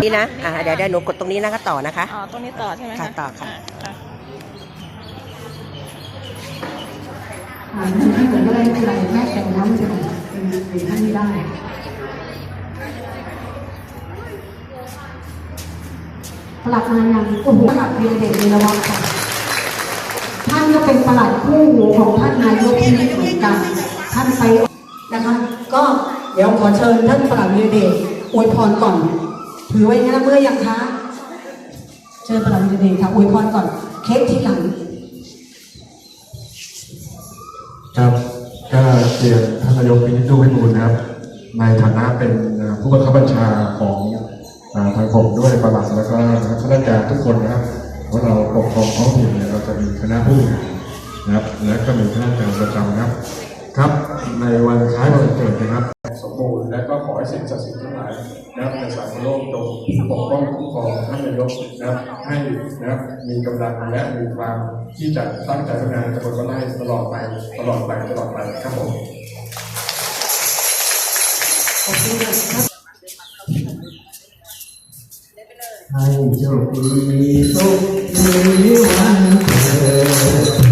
นี่นะอ่าเดี๋ยวเดี๋ยวหนูกดตรงนี้นะคะต่อนะคะ อ๋อ ตรงนี้ต่อใช่ไหมค่ะต่อค่ะค่ะอ่าท่านเหมือนก็ได้ไม่เป็นไรแม่แต่งน้ำจะเป็นเป็นท่านไม่ได้ประหลัดมายังโอ้โหประหลัดวีรเดชวีรวัฒน์ค่ะท่านก็เป็นประหลัดคู่หูของท่านนายกที่นี่เหมือนกันท่านไปนะคะ ก็เดี๋ยวขอเชิญท่านประหลัดวีรเดชอวยพรก่อน ถือไว้นะเมื่อยังคะเชิญประหลัดวีรเดชค่ะอวยพรก่อน เค้กที่หลัง ครับก็เรียนท่านนายกพินิจดูวิบูลนะครับ ในฐานะเป็นผู้บังคับบัญชาของอ่าทางผมด้วยประหลัดแล้วก็ข้าราชการทุกคนนะครับว่าเราปกครองท้องถิ่นเนี่ยเราจะมีคณะผู้นะครับ และก็มีข้าราชการประจำนะครับ ครับในวันคล้ายวันเกิดนะครับ บูรณ์และก็ขอให้สิ่งศักดิ์สิทธิ์ทั้งหลายนะครับในสากลโลกจงปกป้องคุ้มครองท่านนายกนะครับให้นะครับมีกำลังและมีความที่จะตั้งใจทำงานตำบลบ้านไร่ตลอดไปตลอดไปตลอดไปครับผมให้โชคดีมีสุขมีวันเกิด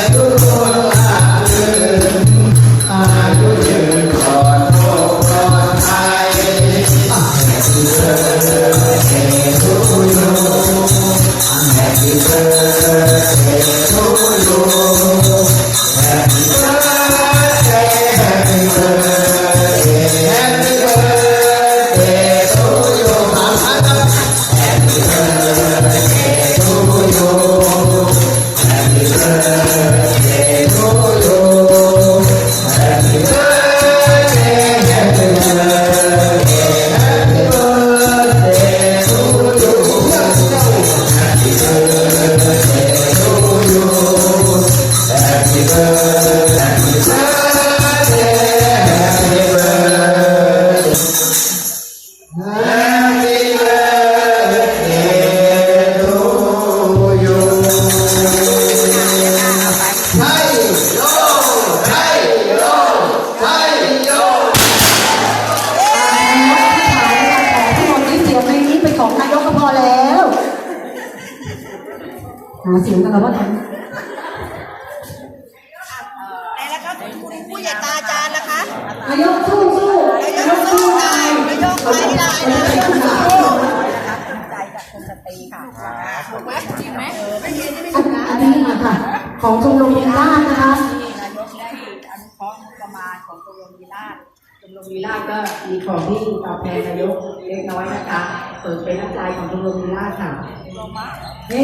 หาเสียงกันแล้วว่าทำไหนแล้วครับคุณผู้ใหญ่ตาอาจารย์นะคะนายกสู้สู้นายกสู้ตายนายกไปได้นายกสู้ใจจากคนสตรีค่ะถูกไหมจริงไหมไม่ยินไม่อันอันนี้มาค่ะ ของชมรมลีลาศนะคะ ชมรมวีราก็มีของที่ตอบแทนนายกเล็กน้อยนะคะเปิดเป็นน้ำใจของชมรมวีราค่ะเฮ้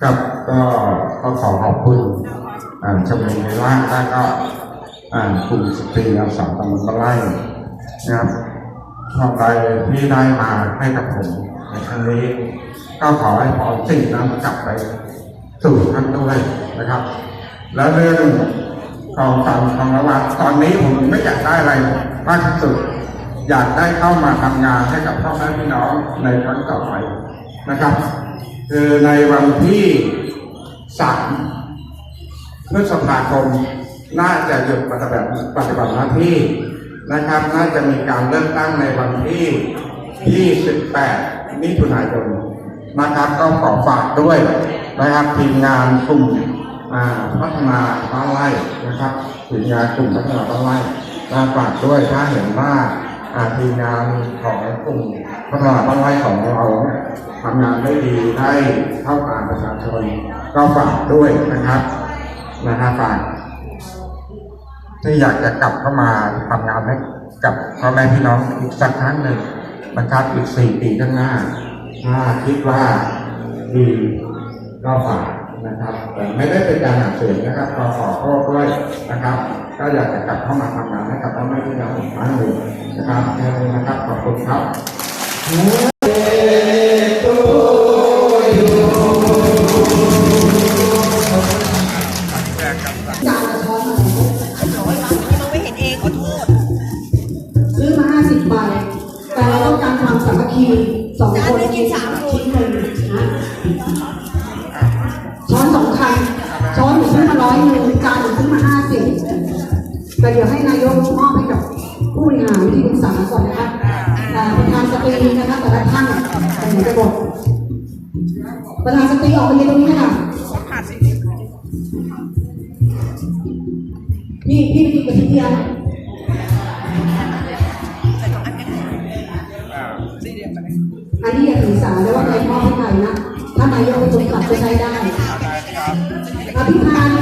ครับก็ก็ขอขอบคุณอ่าชมรมในร่างและก็อ่ากลุ่มสตรีอาสาตำบลบ้านไร่นะครับชอบใดที่ได้มาให้กับผมในครั้งนี้ก็ขอให้พรสิ่งนั้นกลับไปสู่ท่านด้วยนะครับ แล้วเรื่อง ของฝันของระวัตตอนนี้ผมไม่อยากได้อะไรมากที่สุด อยากได้เข้ามาทำงานให้กับพ่อแม่พี่น้องในครั้งต่อไปนะครับ คือในวันที่สามพฤษภาคมน่าจะหยุดปฏิบัติปฏิบัติหน้าที่นะครับ น่าจะมีการเลือกตั้งในวันที่28มิถุนายนนะครับ ก็ขอฝากด้วยนะครับทีมงานกลุ่ม พัฒนาบ้านไร่นะครับทีมงานกลุ่มพัฒนาบ้านไร่นาฝากด้วยถ้าเห็นว่าอาทีมงานของกลุ่มพัฒนาบ้านไร่ของเราทำงานได้ดีได้เข้าตามประชาชนก็ฝากด้วยนะครับนะครับฝากที่อยากจะกลับเข้ามาทำงานให้กับพ่อแม่พี่น้องอีกสักครั้งหนึ่งนะครับอีกสี่ปีข้างหน้าถ้าคิดว่าดีก็ฝาก นะครับแต่ไม่ได้เป็นการหาเสียงนะครับขอขอโทษด้วยนะครับ ก็อยากจะกลับเข้ามาทำงานให้กับพ่อแม่พี่น้องอีกครั้งหนึ่งนะครับแค่นี้นะครับขอบคุณครับแต่เราต้องการความสามัคคีสองคนกินสามชิ้นหนึ่งนะ ดี๋ยวให้นายกมอบให้กับผู้บริหารที่ปรึกษาก่อนนะคะประธานสตรีนะคะแต่ละท่านแต่หนูจะบอกประธานสตรีออกมาเรียตรงนี้ค่ะพี่พี่ไปกินกับพี่เทียนอันนี้อย่าถือสาเลยว่าใครมอบให้ใครนะ ถ้านายกเป็นคนขับจะใช้ได้อภิพาน